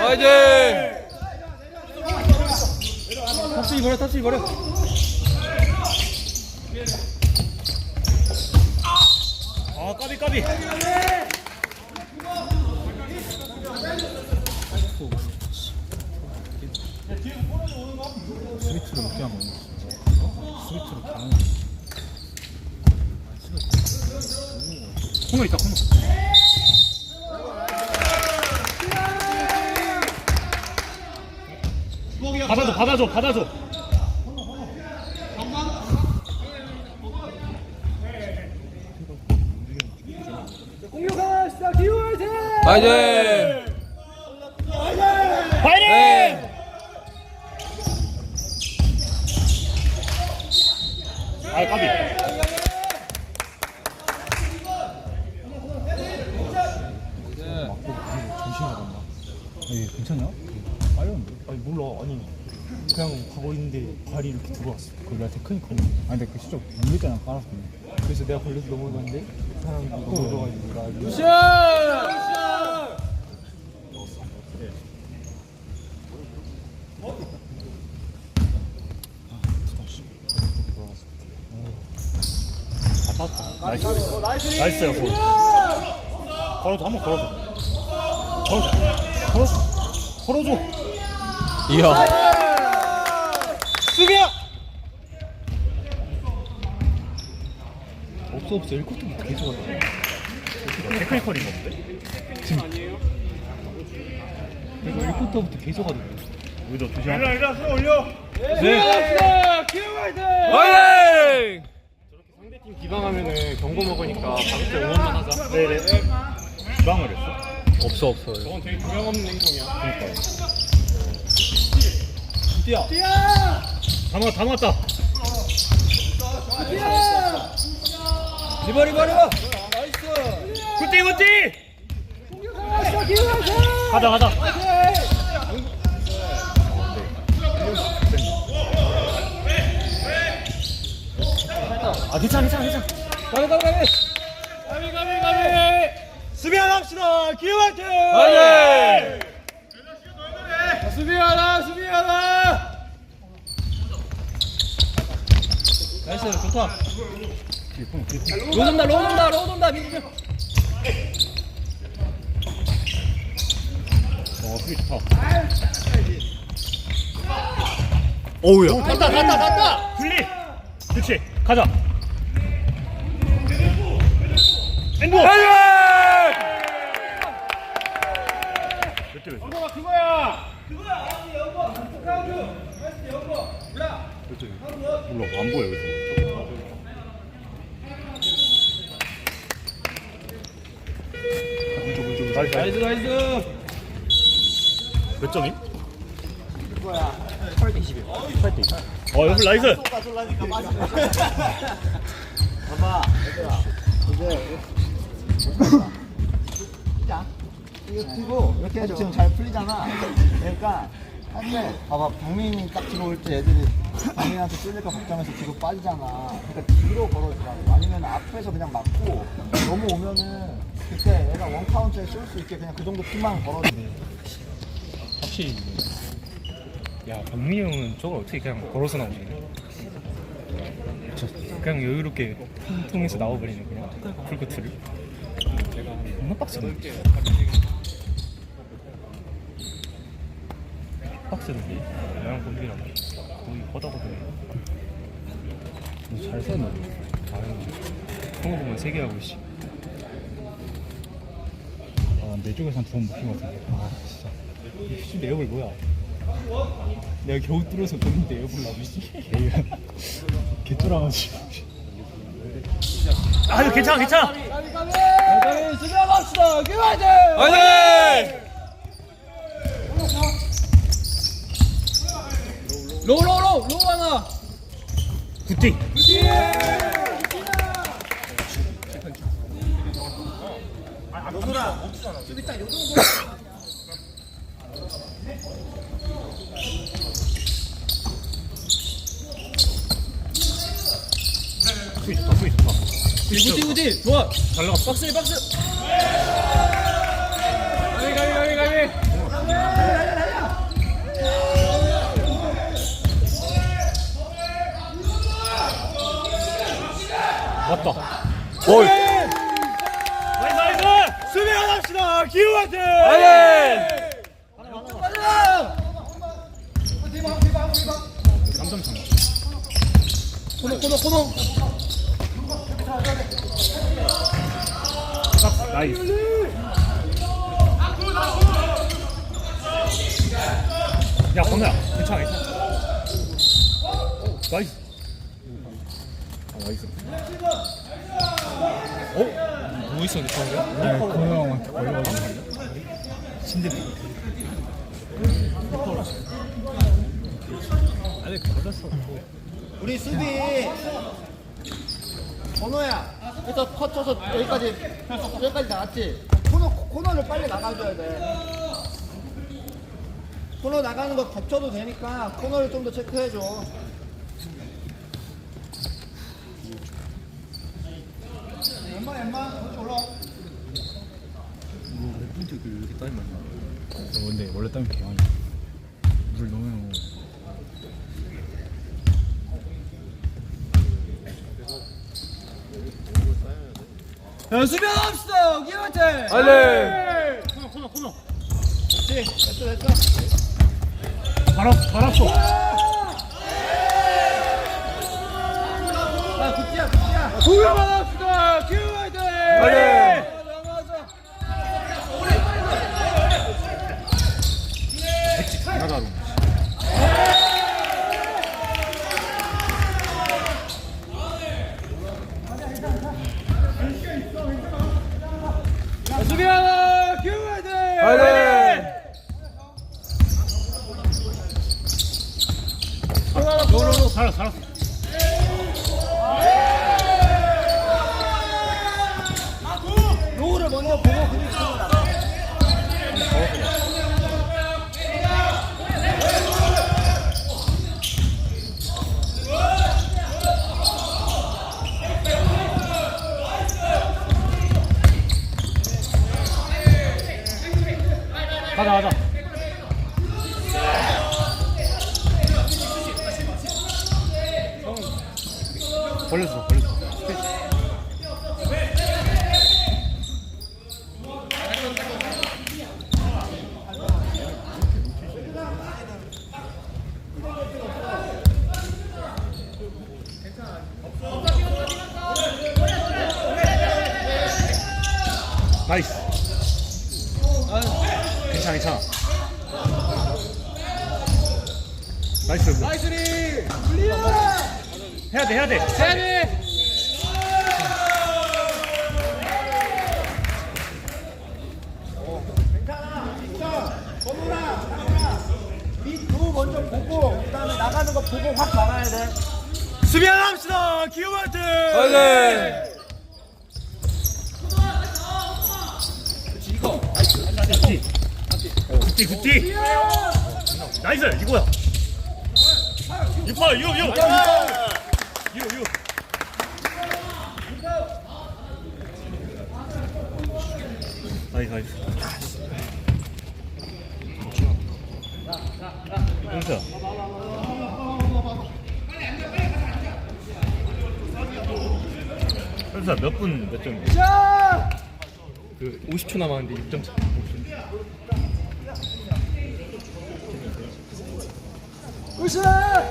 화이팅! 탑스 입어라, 탑스 입어라. 아, 까비, 까비. 스위트를 먹게 하면 스위트를 가는 콩을 있다 콩을 받아줘, 받아줘, 받아줘. 공격하 합시다. 기호 화이팅! 화이팅! 화이팅! 네. 아, 까비. 정신이 나갔나 아니 괜찮냐? 아니 몰라 아니 그냥 가고 있는데 발이 이렇게 들어왔어 그내 테크니컬 아니 근데 그 진짜 모르잖아 깔아서 그래서 내가 걸려서 넘어졌는데 그 사람이 넘어져가지고 나 이거 샷! 나이스. 나이스야, 볼. 걸어줘, 한번 걸어줘. 걸어줘. 걸어줘. 걸어줘. 이야. 수비야! 없어 없어 1쿼터 계속 하다 테크니컬인 건데? 그래서 1쿼터부터 계속 하던데 우리도 조심하자. 일라, 일라, 손 올려. 네. 기호 화이팅! 화이팅! 상대팀 기방하면은 경고 먹으니까 가볍게 응원만 하자. 네네. 기방을 했어? 없어 없어. 저건 되게 두명 없는 행동이야. 뛰어. 뛰어. 다 맞, 다 맞다. 리버 리버 리버. 굿띠, 굿띠! 가자, 가자. 아, 괜찮아, 괜찮아, 괜찮아. 가비 가비 가비. 가비, 가비, 가비! 수비 하나 합시다. 기호 화이팅! 화이팅! 수비 하나, 수비 하나! 나이스, 좋다. 로 돈다 로 돈다 로 돈다 민규. 어, 수비 좋다. 어우야. 갔다 갔다 갔다. 분리! 그렇지, 가자. 엔도! 화이팅! 몇 대, 몇 대? 그거가 그거야. 몰라, 안 보여, 여기서. 나이스, 나이스. 나이스. 몇? 이거야. 8대 21. 8대 21. 어, 여기 나이스. 봐봐, 얘들아. 이제 자, 이거 뛰고 이렇게 해서 지금 잘 풀리잖아. 그러니까 한때 봐봐, 박민이 딱 들어올 때 애들이 박민한테 찔릴까 걱정해서 뒤로 빠지잖아. 그러니까 뒤로 걸어주라고. 아니면 앞에서 그냥 맞고 넘어오면은 그때 얘가 원 카운트에 쏠 수 있게 그냥 그 정도 핀만 걸어줘. 확실히 야 박민이 형은 저걸 어떻게 그냥 걸어서 나오지? 그냥 여유롭게 통통해서 나와버리네 그냥. 풀코트를. 겁나 빡세네. 빡세던데 나랑 건비랑 거의 허다거든 잘 써너 아유 형어 보면 세개 하고 있어. 아 내 쪽에선 두번 먹힌 것 같은데 아 진짜 씨, 내 얼굴 뭐야? 내가 겨우 뚫어서 보는데 에어볼 나오지? 개쫄아가지고 아, 이거 괜찮아, 괜찮아. 가비 수비 한번 합시다. 기호 화이팅! 화이팅! 로로로 로 하나. 굿 요소라 좀 이따 요동 수비 좋다 우지 우지 좋아. 잘 나갔어. 박스 박스. 가위 가위 가위 가위. 왔다. 어이. 합시다. 기우 화이팅. 코너 코너 코너 나이스. 야 건우야 괜찮아 괜찮아. 나이스. 아 나이스. 어? 뭐 있었는데 방금? 네, 건우 형한테 걸려가지고. 우리 수비. 번호야 그래서 컷 쳐서 여기까지 여기까지 나갔지? 코너 코너를 빨리 나가줘야 돼. 코너 나가는 거 겹쳐도 되니까 코너를 좀 더 체크해줘 엠마 엠마 그렇지 올라와 어, 근데 원래 땀이 개 많이. 물 너무. 야 수비 안 합시다 기우 화이팅 그렇지 됐어 됐어 바로 바랐어. 야 굿지야 굿지야 수비 안 합시다 기우 화이팅 야, 수비 하나 기우 화이팅 노노노 살았어 살았어. 로우를 먼저 보고 그리고 치고 나가 가자 가자. 벌렸어 벌렸어. 나이스. 괜찮아 괜찮아. 나이스. 나이스리 클리어 해야 돼 해야 돼. 세리 밑도 먼저 보고 그다음에 나가는 거 보고 확 막아야 돼 수비 하나 합시다. 기우 화이팅. 굿디 굿디 굿디 나이스 이거야 유파 유유 유유 유 나이스 나이스 은수야 은수야 몇분몇 점이야? 그 50초 남았는데 6점 차 타임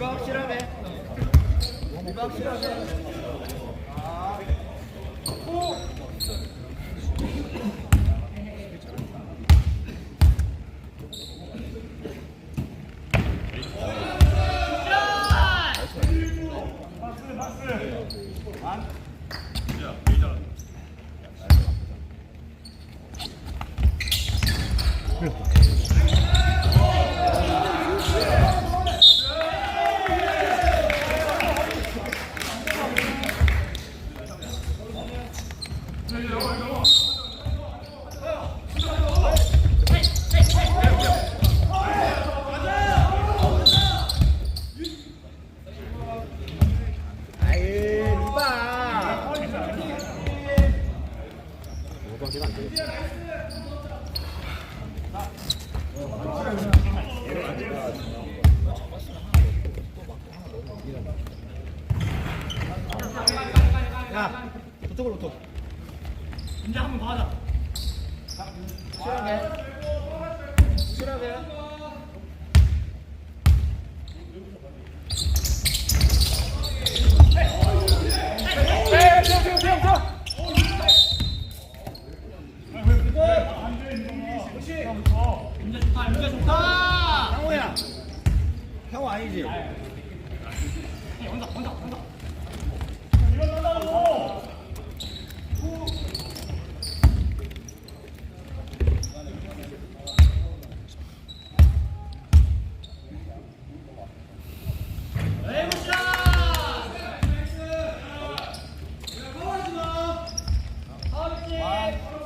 리바 확실하네. 리바 확실하네. 야, 저쪽으로 또. 인자 한번 가자. 수락해. 수락해. 인자 좋다, 인자 좋다. 아니. 아니, 온다, 온다, 온다. Five.